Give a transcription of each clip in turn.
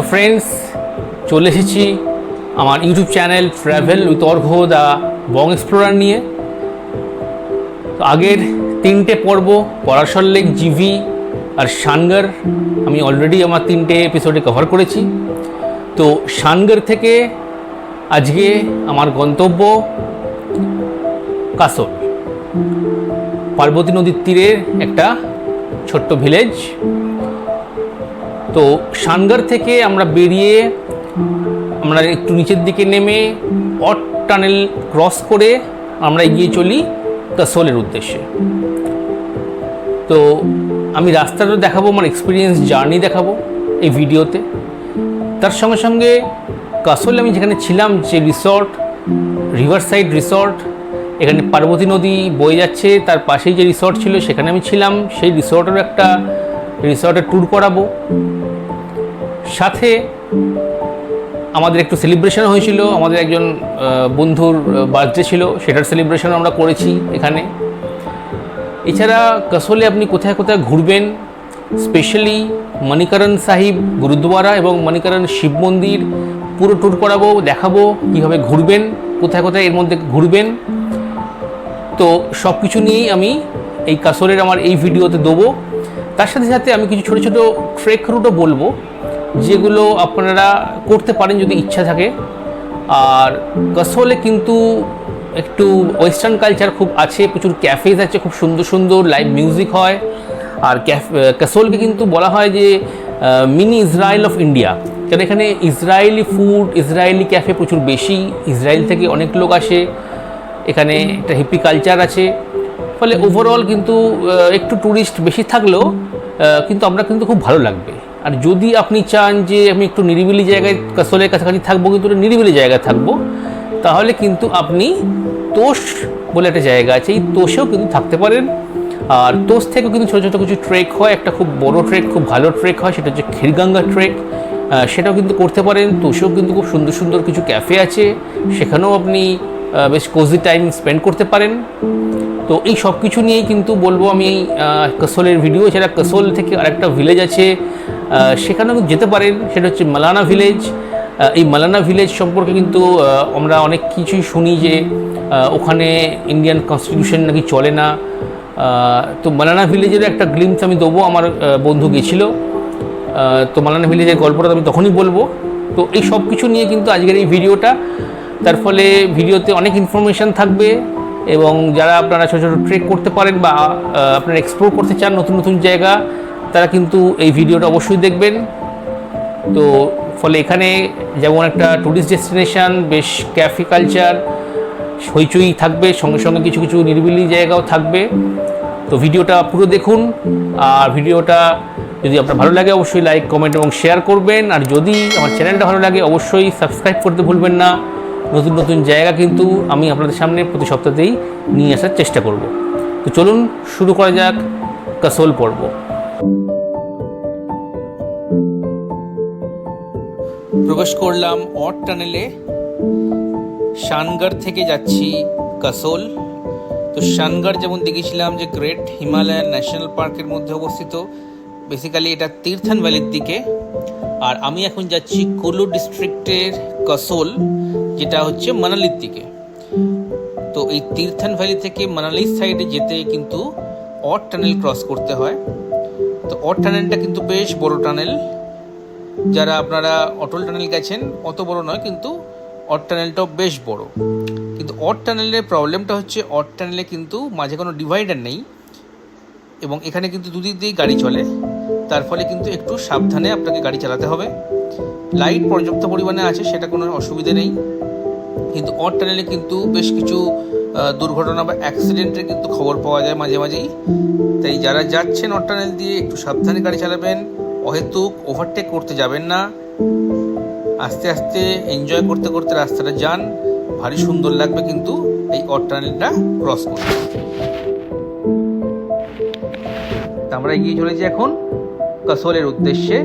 Hello friends চলে এসেছি আমার YouTube channel travel with Argha the Bong explorer নিয়ে। তো আগের তিনটে পর্ব পরাশর লেক জিভি আর শানগর আমি অলরেডি আমার তিনটে এপিসোডে কভার করেছি। তো শানগর থেকে আজকে আমার গন্তব্য কাসল পার্বতী নদীর তীরের একটা ছোট্ট ভিলেজ তো শানগর থেকে আমরা বেরিয়ে আমরা একটু নিচের দিকে নেমে অট টানেল ক্রস করে আমরা এগিয়ে চলি কাসোলের উদ্দেশ্যে। তো আমি রাস্তাটা দেখাবো, আমার এক্সপিরিয়েন্স জার্নি দেখাবো এই ভিডিওতে। তার সঙ্গে সঙ্গে কাসলে আমি যেখানে ছিলাম, যে রিসর্ট রিভার সাইড রিসর্ট এখানে পার্বতী নদী বয়ে যাচ্ছে, তার পাশেই যে রিসর্ট ছিল সেখানে আমি ছিলাম। সেই রিসর্টের একটা রিসর্টের ট্যুর করাবো। সাথে আমাদের একটু সেলিব্রেশন হয়েছিল, আমাদের একজন বন্ধুর বার্থডে ছিল, সেটার সেলিব্রেশন আমরা করেছি এখানে। এছাড়া কাসলে আপনি কোথায় কোথায় ঘুরবেন স্পেশালি মণিকরণ সাহিব গুরুদ্বারা এবং মণিকরণ শিব মন্দির, পুরো ট্যুর করাবো, দেখাবো, কীভাবে ঘুরবেন, কোথায় কোথায় এর মধ্যে ঘুরবেন। তো সব কিছু নিয়েই আমি এই কাসলের আমার এই ভিডিওতে দেবো। তার সাথে সাথে আমি কিছু ছোটো ছোটো ট্রেক রুটও বলব। যেগুলো আপনারা করতে পারেন যদি ইচ্ছা থাকে। আর কাসলে কিন্তু একটু ওয়েস্টার্ন কালচার খুব আছে, প্রচুর ক্যাফেজ আছে, খুব সুন্দর সুন্দর লাইভ মিউজিক হয়। আর কাসলকে কিন্তু বলা হয় যে মিনি ইসরায়েল অফ ইন্ডিয়া। কারণ এখানে ইসরায়েলি ফুড ইসরায়েলি ক্যাফে প্রচুর বেশি, ইসরায়েল থেকে অনেক লোক আসে। এখানে একটা হিপি কালচার আছে। ফলে ওভারঅল কিন্তু একটু ট্যুরিস্ট বেশি থাকলেও কিন্তু আমরা কিন্তু খুব ভালো লাগবে। আর যদি আপনি চান যে আমি একটু নিরিবিলি জায়গায় কাসলের কাছাকাছি থাকব, কিন্তু নিরিবিলি জায়গায় থাকব, তাহলে কিন্তু আপনি তোষ বলে একটা জায়গা আছে, এই তোষেও কিন্তু থাকতে পারেন। আর তোষ থেকেও কিন্তু ছোটো ছোটো কিছু ট্রেক হয়, একটা খুব বড় ট্রেক খুব ভালো ট্রেক হয়, সেটা হচ্ছে ক্ষীরগঙ্গা ট্রেক সেটাও কিন্তু করতে পারেন, তোষেও কিন্তু খুব সুন্দর সুন্দর কিছু ক্যাফে আছে, সেখানেও আপনি বেশ কোজি টাইম স্পেন্ড করতে পারেন। তো এই সব কিছু নিয়েই কিন্তু বলব আমি এই কাসলের ভিডিও এছাড়া কাসল থেকে আরেকটা ভিলেজ আছে সেখানেও যেতে পারেন। সেটা হচ্ছে মালানা ভিলেজ এই মালানা ভিলেজ সম্পর্কে কিন্তু আমরা অনেক কিছুই শুনি যে ওখানে ইন্ডিয়ান কনস্টিটিউশন নাকি চলে না। তো মালানা ভিলেজের একটা গ্লিমস আমি দেবো, আমার বন্ধু গেছিল। তো মালানা ভিলেজের গল্পটা আমি তখনই বলব। তো এই সব কিছু নিয়ে কিন্তু আজকের এই ভিডিওটা, তার ফলে ভিডিওতে অনেক ইনফরমেশান থাকবে এবং যারা আপনারা ছোটো ছোটো ট্রেক করতে পারেন বা আপনারা এক্সপ্লোর করতে চান নতুন নতুন জায়গা তারা কিন্তু এই ভিডিওটা অবশ্যই দেখবেন। তো ফলে এখানে যেমন একটা ট্যুরিস্ট ডেস্টিনেশন বেশ ক্যাফে কালচার হইচই থাকবে, সঙ্গে সঙ্গে কিছু কিছু নিরিবিলি জায়গাও থাকবে। তো ভিডিওটা পুরো দেখুন, আর ভিডিওটা যদি আপনার ভালো লাগে অবশ্যই লাইক কমেন্ট এবং শেয়ার করবেন। আর যদি আমার চ্যানেলটা ভালো লাগে অবশ্যই সাবস্ক্রাইব করতে ভুলবেন না। নতুন নতুন জায়গা কিন্তু আমি আপনাদের সামনে প্রতি সপ্তাহতেই নিয়ে আসার চেষ্টা করব। তো চলুন শুরু করা যাক কাসোল পর্ব। প্রবেশ করলাম অট টানেলে। শানগড় থেকে যাচ্ছি কাসোল। তো শানগড় যেমন দেখেছিলাম যে গ্রেট হিমালয়ান ন্যাশনাল পার্কের মধ্যে অবস্থিত বেসিক্যালি এটা তীর্থান ভ্যালির দিকে। আর আমি এখন যাচ্ছি কুলু ডিস্ট্রিক্টের কাসোল, যেটা হচ্ছে মানালির দিকে। তো এই তীর্থান ভ্যালি থেকে মানালির সাইডে যেতে কিন্তু অট টানেল ক্রস করতে হয়। তো অট টানেলটা কিন্তু বেশ বড় টানেল যারা আপনারা অটল টানেল গেছেন, অত বড় নয়, কিন্তু অট টানেলটাও বেশ বড়। কিন্তু অট টানেলের প্রবলেমটা হচ্ছে অট টানেলে কিন্তু মাঝে কোনো ডিভাইডার নেই, এবং এখানে কিন্তু দুদিক দিয়েই গাড়ি চলে। তার ফলে কিন্তু একটু সাবধানে আপনাকে গাড়ি চালাতে হবে। লাইট পর্যাপ্ত পরিমাণে আছে, সেটা কোনো অসুবিধে নেই। কিন্তু অট টানেলে কিন্তু বেশ কিছু দুর্ঘটনা বা অ্যাক্সিডেন্টের কিন্তু খবর পাওয়া যায় মাঝে মাঝেই। তাই যারা যাচ্ছেন অট দিয়ে, একটু সাবধানে গাড়ি চালাবেন। অহেতুক ওভারটেক করতে যাবেন না। আস্তে আস্তে এনজয় করতে করতে রাস্তাটা যান। ভারী সুন্দর লাগবে কিন্তু এই অট ক্রস করতে। আমরা এগিয়ে চলেছি এখন কাসলের উদ্দেশ্যে।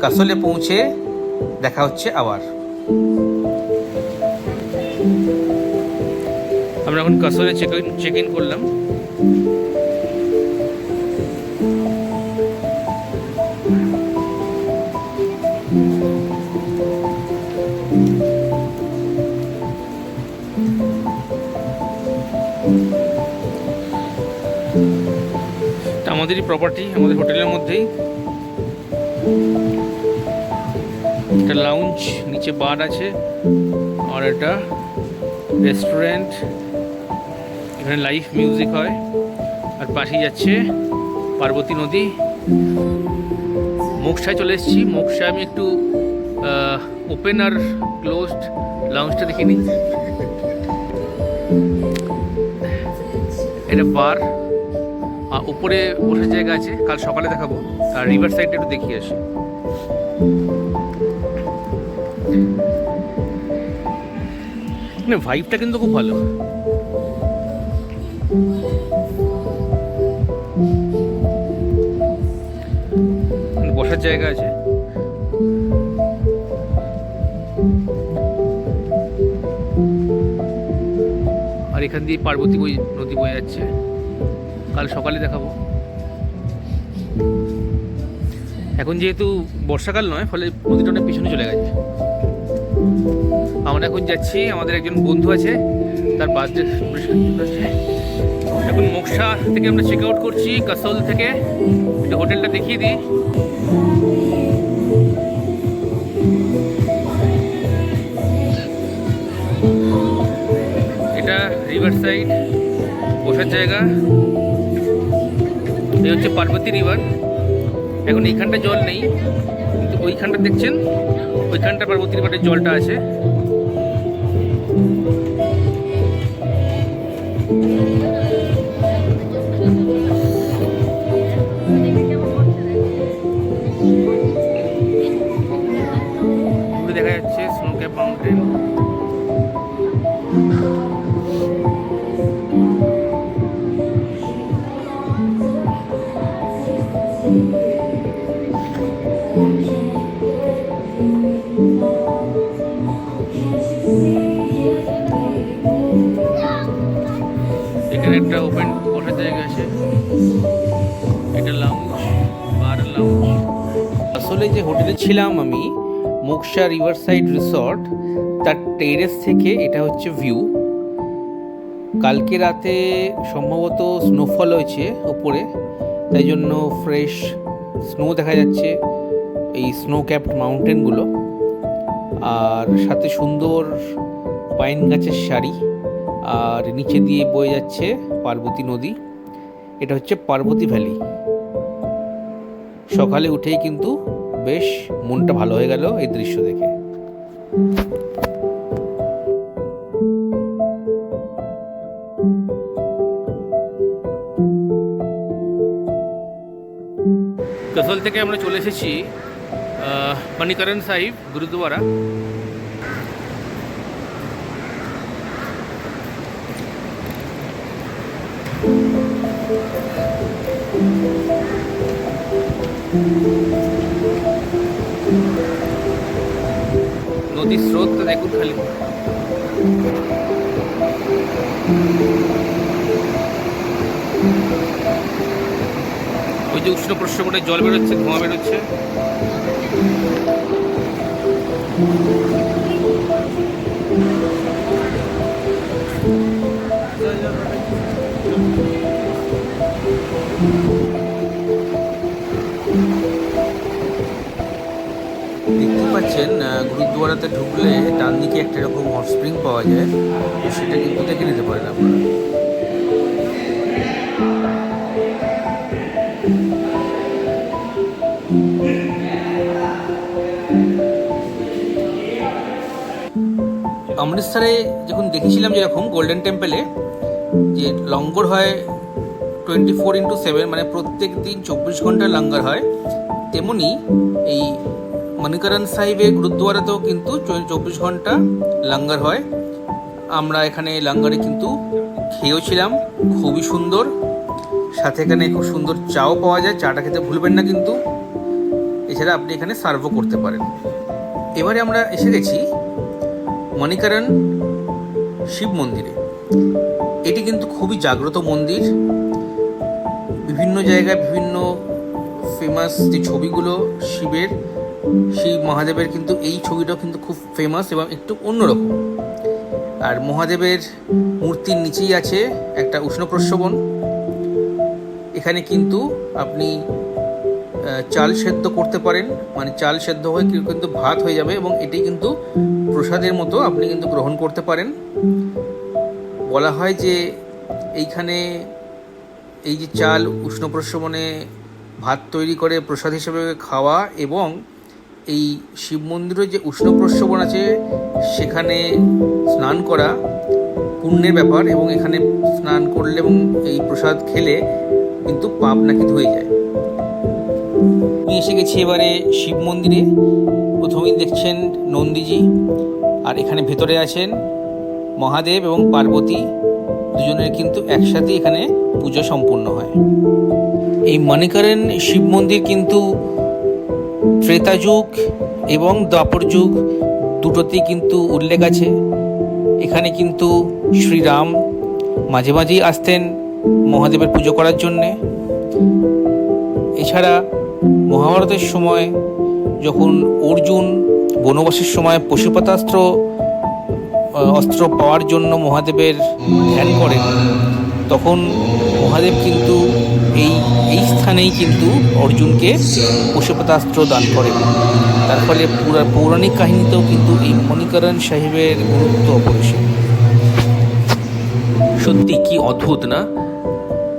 কাসলে পৌঁছে দেখা হচ্ছে আবার। আমরা এখন কাসরে চেক ইন চেক ইন করলাম। আমাদেরই প্রপার্টি আমাদের হোটেলের মধ্যেই। একটা লাউঞ্জ নিচে বার আছে। আর এটা রেস্টুরেন্ট এখানে লাইভ মিউজিক হয়। আর পাশেই যাচ্ছে পার্বতী নদী। মোকসায় চলে এসেছি। মোকসায় আমি একটু ওপেন আর ক্লোজড লাউঞ্জটা দেখে নিই। এটা বার আর উপরে বসার জায়গা আছে। কাল সকালে দেখাবো। আর রিভার সাইডটা একটু দেখিয়ে আসি। ভাইবটা কিন্তু খুব ভালো। জায়গা আছে। আর এখান দিয়ে পার্বতী বই, নদী বয়ে যাচ্ছে। কাল সকালে দেখাবো। এখন যেহেতু বর্ষাকাল নয়, ফলে নদীটা অনেক পিছনে চলে গেছে। আমরা এখন যাচ্ছি, আমাদের একজন বন্ধু আছে, তার বার্থডে এখন মোকসা থেকে আমরা চেক আউট করছি, কাসল থেকে। হোটেলটা দেখিয়ে দিই। এটা রিভার সাইড বসার জায়গা। এই হচ্ছে পার্বতী রিভার এখন এইখানটা জল নেই, কিন্তু ওইখানটা দেখছেন, ওইখানটা পার্বতী রিভারের জলটা আছে। আসলে যে হোটেলে ছিলাম আমি মুকসা রিভার সাইড রিসর্ট, তার টেরেস থেকে এটা হচ্ছে ভিউ। কালকে রাতে সম্ভবত স্নোফল হয়েছে উপরে তাই জন্য ফ্রেশ স্নো দেখা যাচ্ছে এই স্নো ক্যাপড মাউন্টেনগুলো। আর সাথে সুন্দর পাইন গাছের সারি, আর নিচে দিয়ে বয়ে যাচ্ছে পার্বতী নদী। এটা হচ্ছে পার্বতী ভ্যালি। সকালে উঠেই কিন্তু বেশ মনটা ভালো হয়ে গেল এই দৃশ্য দেখে। কসল থেকে আমরা চলে এসেছি আহ, মণিকরণ সাহিব গুরুদুয়ারা। নদীর স্রোতটা দেখুন খালি। ওই যে উষ্ণ প্রশ্রবণে জল বেরোচ্ছে ধোঁয়া বেরোচ্ছে। আহ, গুরুদুয়ারাতে ঢুকলে ডান দিকে একটা এরকম হট স্প্রিং পাওয়া যায় তো সেটা কিন্তু দেখে নিতে পারেন আপনারা। অমৃতসরে যখন দেখেছিলাম যেরকম গোল্ডেন টেম্পলে যে লঙ্গর হয় টোয়েন্টি ফোর ইন্টু সেভেন মানে প্রত্যেক দিন চব্বিশ ঘণ্টা লঙ্গর হয় তেমনি এই মণিকরণ সাহিবের গুরুদ্বারাতেও কিন্তু চব্বিশ ঘণ্টা লঙ্গর হয়। আমরা এখানে লঙ্গরে কিন্তু খেয়েও ছিলাম খুবই সুন্দর। সাথে এখানে খুব সুন্দর চাও পাওয়া যায়, চাটা খেতে ভুলবেন না কিন্তু। এছাড়া আপনি এখানে সার্ভও করতে পারেন। এবারে আমরা এসে গেছি মণিকরণ শিব মন্দিরে। এটি কিন্তু খুবই জাগ্রত মন্দির। বিভিন্ন জায়গায় বিভিন্ন ফেমাস যে ছবিগুলো শিবের শিব মহাদেবের কিন্তু এই ছবিটাও কিন্তু খুব ফেমাস এবং একটু অন্যরকম। আর মহাদেবের মূর্তির নিচেই আছে একটা উষ্ণ প্রস্রবণ। এখানে কিন্তু আপনি চাল সেদ্ধ করতে পারেন। মানে চাল সেদ্ধ হয়ে কিন্তু ভাত হয়ে যাবে এবং এটি কিন্তু প্রসাদের মতো আপনি কিন্তু গ্রহণ করতে পারেন। বলা হয় যে এইখানে এই যে চাল উষ্ণ প্রস্রবণে ভাত তৈরি করে প্রসাদ হিসেবে খাওয়া এবং এই শিব মন্দিরে যে উষ্ণ প্রস্রবণ আছে, সেখানে স্নান করা পুণ্যের ব্যাপার এবং এখানে স্নান করলে এবং এই প্রসাদ খেলে কিন্তু পাপ নাকি ধুয়ে যায়। আমি এসে গেছি এবারে শিব মন্দিরে। প্রথমেই দেখছেন নন্দীজি আর এখানে ভেতরে আছেন মহাদেব এবং পার্বতী। দুজনের কিন্তু একসাথে এখানে পুজো সম্পূর্ণ হয়। এই মণিকরণ শিব মন্দির কিন্তু ত্রেতা যুগ এবং দ্বাপর যুগ দুটোতেই কিন্তু উল্লেখ আছে। এখানে কিন্তু শ্রীরাম মাঝে মাঝেই আসতেন মহাদেবের পুজো করার জন্যে। এছাড়া মহাভারতের সময় যখন অর্জুন বনবাসের সময় পশুপাতাস্ত্র অস্ত্র পাওয়ার জন্য মহাদেবের ধ্যান করেন, তখন মহাদেব কিন্তু এই এই স্থানেই কিন্তু অর্জুনকে পশুপাতাস্ত্র দান করেন তার ফলে পুরা, পৌরাণিক কাহিনীতেও কিন্তু এই মণিকরণ সাহেবের গুরুত্ব অপরিসীম। সত্যি কি অদ্ভুত না?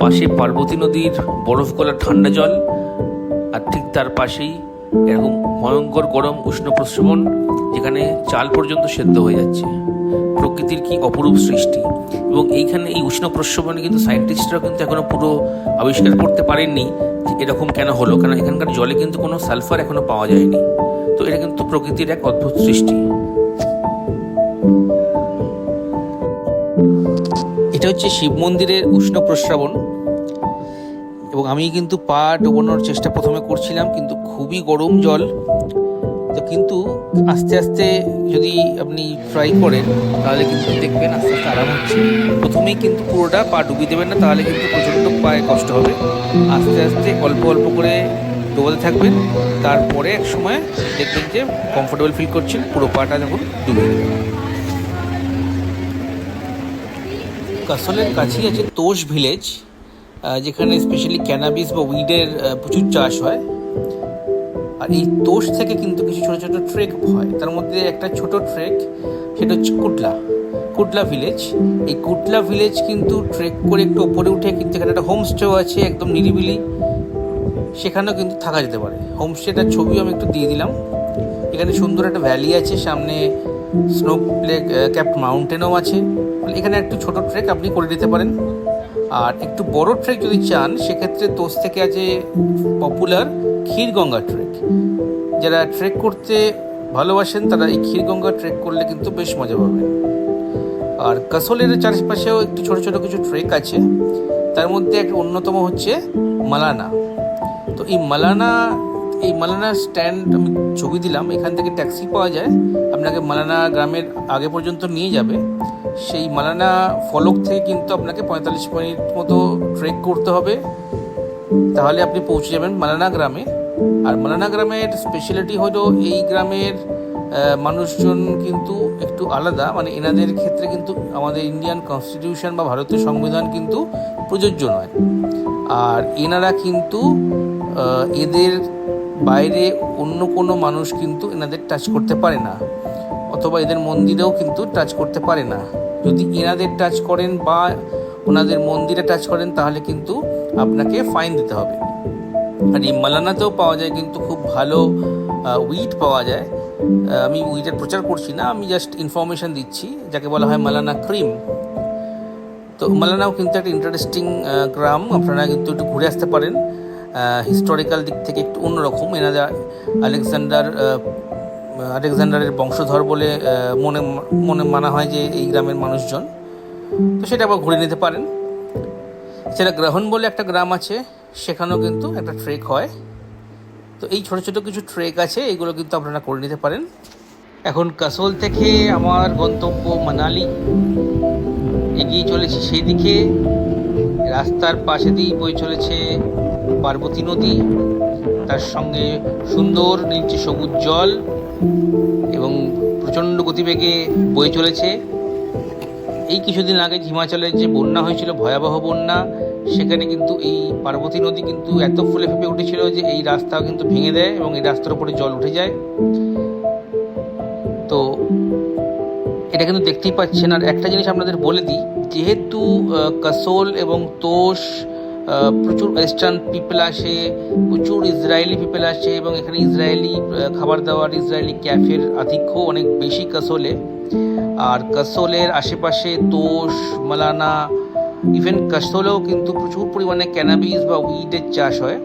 পাশে পার্বতী নদীর বরফ গলা ঠান্ডা জল, আর ঠিক তার পাশেই এরকম ভয়ঙ্কর গরম উষ্ণ প্রশ্রবণ যেখানে চাল পর্যন্ত সেদ্ধ হয়ে যাচ্ছে। প্রকৃতির কি অপরূপ সৃষ্টি? এবং এইখানে এই উষ্ণ প্রশ্রবণে কিন্তু সায়েন্টিস্টরা কিন্তু এখনও পুরো আবিষ্কার করতে পারেননি যে এরকম কেন হলো। কারণ এখানকার জলে কিন্তু কোনো সালফার এখনও পাওয়া যায়নি। তো এটা কিন্তু প্রকৃতির এক অদ্ভুত সৃষ্টি। এটা হচ্ছে শিব মন্দিরের উষ্ণ প্রস্রাবণ। এবং আমি কিন্তু পা ডোবানোর চেষ্টা প্রথমে করছিলাম, কিন্তু খুবই গরম জল। তো কিন্তু আস্তে আস্তে যদি আপনি ট্রাই করেন, তাহলে কিন্তু দেখবেন আস্তে আস্তে আরাম হচ্ছে। প্রথমেই কিন্তু পুরোটা পা ডুবিয়ে দেবেন না, তাহলে কিন্তু প্রচণ্ড পায়ে কষ্ট হবে। আস্তে আস্তে অল্প অল্প করে ডোবাতে থাকবেন, তারপরে এক সময় দেখবেন যে কমফোর্টেবল ফিল করছেন, পুরো পাটা যখন ডুবিয়ে দেবেন। কাসলের কাছেই আছে তোষ ভিলেজ যেখানে স্পেশালি ক্যানাবিস বা উইডের প্রচুর চাষ হয়। আর এই তোষ থেকে কিন্তু কিছু ছোটো ছোটো ট্রেক হয়। তার মধ্যে একটা ছোট ট্রেক সেটা হচ্ছে কুটলা। কুটলা ভিলেজ এই কুটলা ভিলেজ কিন্তু ট্রেক করে একটু ওপরে উঠে কিন্তু এখানে একটা হোমস্টেও আছে, একদম নিরিবিলি। সেখানেও কিন্তু থাকা যেতে পারে। হোমস্টেটার ছবিও আমি একটু দিয়ে দিলাম। এখানে সুন্দর একটা ভ্যালি আছে, সামনে স্নো প্লেক ক্যাপ মাউন্টেনও আছে। ফলে এখানে একটু ছোট ট্রেক আপনি করে দিতে পারেন। আর একটু বড় ট্রেক যদি চান, সেক্ষেত্রে তোষ থেকে আছে পপুলার ক্ষীরগঙ্গা ট্রেক যারা ট্রেক করতে ভালোবাসেন, তারা এই ক্ষীরগঙ্গা ট্রেক করলে কিন্তু বেশ মজা পাবেন। আর কাসলের চারপাশেও একটু ছোট ছোট কিছু ট্রেক আছে। তার মধ্যে একটা অন্যতম হচ্ছে মালানা। তো এই মালানা এই মালানা স্ট্যান্ড আমি ছবি দিলাম। এখান থেকে ট্যাক্সি পাওয়া যায়। আপনাকে মালানা গ্রামের আগে পর্যন্ত নিয়ে যাবে। সেই মালানা ফলক থেকে কিন্তু আপনাকে পঁয়তাল্লিশ মিনিট মতো ট্রেক করতে হবে। তাহলে আপনি পৌঁছে যাবেন মালানা গ্রামে। আর মালানা গ্রামের স্পেশালিটি হলো এই গ্রামের মানুষজন কিন্তু একটু আলাদা। মানে এনাদের ক্ষেত্রে কিন্তু আমাদের ইন্ডিয়ান কনস্টিটিউশন বা ভারতীয় সংবিধান কিন্তু প্রযোজ্য নয়। আর এনারা কিন্তু এদের বাইরে অন্য কোনো মানুষ কিন্তু এনাদের টাচ করতে পারে না। অথবা এদের মন্দিরেও কিন্তু টাচ করতে পারে না। যদি এনাদের টাচ করেন বা ওনাদের মন্দিরে টাচ করেন, তাহলে কিন্তু আপনাকে ফাইন দিতে হবে। আর এই মালানাতেও পাওয়া যায় কিন্তু খুব ভালো উইট পাওয়া যায়। আমি উইটের প্রচার করছি না আমি জাস্ট ইনফরমেশন দিচ্ছি যাকে বলা হয় মালানা ক্রিম তো মালানাও কিন্তু একটা ইন্টারেস্টিং গ্রাম আপনারা কিন্তু একটু ঘুরে আসতে পারেন। হিস্টোরিক্যাল দিক থেকে একটু অন্যরকম এনাদের আলেকজান্ডার আলেকজান্ডারের বংশধর বলে মনে মনে মানা হয় যে এই গ্রামের মানুষজন। তো সেটা আবার ঘুরে নিতে পারেন। সেটা গ্রহণ বলে একটা গ্রাম আছে, সেখানেও কিন্তু একটা ট্রেক হয়। তো এই ছোট ছোট কিছু ট্রেক আছে, এগুলো কিন্তু আপনারা করে নিতে পারেন। এখন কাসোল থেকে আমার গন্তব্য মানালি। এগিয়ে চলেছি সেই দিকে রাস্তার পাশে দিয়েই বয়ে চলেছে পার্বতী নদী। তার সঙ্গে সুন্দর নিচে সবুজ জল এবং প্রচণ্ড গতিবেগে বয়ে চলেছে। এই কিছুদিন আগে হিমাচলের যে বন্যা হয়েছিল, ভয়াবহ বন্যা সেখানে কিন্তু এই পার্বতী নদী কিন্তু এত ফুলে ফেপে উঠেছিল যে এই রাস্তাও কিন্তু ভেঙে দেয় এবং এই রাস্তার উপরে জল উঠে যায়। তো এটা কিন্তু দেখতেই পাচ্ছেন। আর একটা জিনিস আপনাদের বলে দিই, যেহেতু কাসোল এবং তোষ প্রচুর ওয়েস্টার্ন পিপল আসে, প্রচুর ইসরায়েলি পিপল আসে এবং এখানে ইসরায়েলি খাবার দাবার, ইসরায়েলি ক্যাফের আধিক্য অনেক বেশি কাসোলে। আর কাসোলের আশেপাশে তোষ, মালানা ইভেন কাসোলেও কিন্তু প্রচুর পরিমাণে ক্যানাবিস বা উইডের চাষ হয়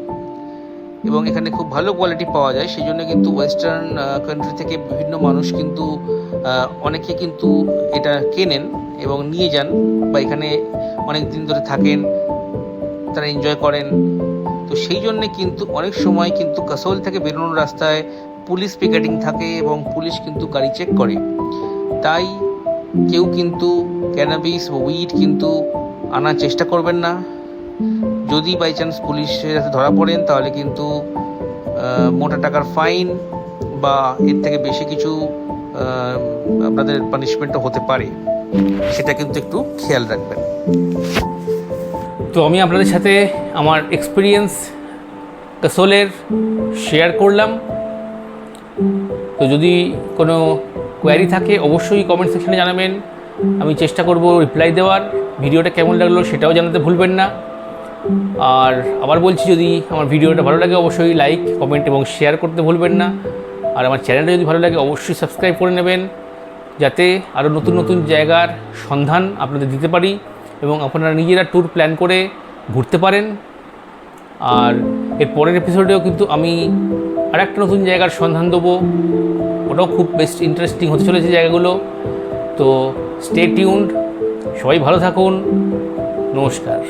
এবং এখানে খুব ভালো কোয়ালিটি পাওয়া যায়। সেই জন্য কিন্তু ওয়েস্টার্ন কান্ট্রি থেকে বিভিন্ন মানুষ কিন্তু অনেকে কিন্তু এটা কেনেন এবং নিয়ে যান বা এখানে অনেক দিন ধরে থাকেন, তারা এনজয় করেন। তো সেই জন্যে কিন্তু অনেক সময় কিন্তু কাসোল থেকে বেরোনোর রাস্তায় পুলিশ পিকেটিং থাকে এবং পুলিশ কিন্তু গাড়ি চেক করে। তাই কেউ কিন্তু ক্যানাবিস বা উইড কিন্তু আনার চেষ্টা করবেন না। যদি বাই চান্স পুলিশের হাতে ধরা পড়েন, তাহলে কিন্তু মোটা টাকার ফাইন বা এর থেকে বেশি কিছু আপনাদের পানিশমেন্টও হতে পারে। সেটা কিন্তু একটু খেয়াল রাখবেন। তো আমি আপনাদের সাথে আমার এক্সপিরিয়েন্স কাসোলের শেয়ার করলাম। তো যদি কোনো কোয়ারি থাকে, অবশ্যই কমেন্ট সেকশনে জানাবেন। আমি চেষ্টা করব রিপ্লাই দেওয়ার। ভিডিওটা কেমন লাগল সেটাও জানাতে ভুলবেন না। আর আবার বলছি, যদি আমার ভিডিওটা ভালো লাগে অবশ্যই লাইক কমেন্ট এবং শেয়ার করতে ভুলবেন না। আর আমার চ্যানেলটা যদি ভালো লাগে অবশ্যই সাবস্ক্রাইব করে নেবেন, যাতে আরও নতুন নতুন জায়গার সন্ধান আপনাদের দিতে পারি এবং আপনারা নিজেরা ট্যুর প্ল্যান করে ঘুরতে পারেন। আর এর পরের এপিসোডেও কিন্তু আমি আর একটা নতুন জায়গার সন্ধান দেবো। ওটাও খুব বেস্ট ইন্টারেস্টিং হতে চলেছে জায়গাগুলো। তো স্টে টিউন্ড সবাই ভালো থাকুন নমস্কার।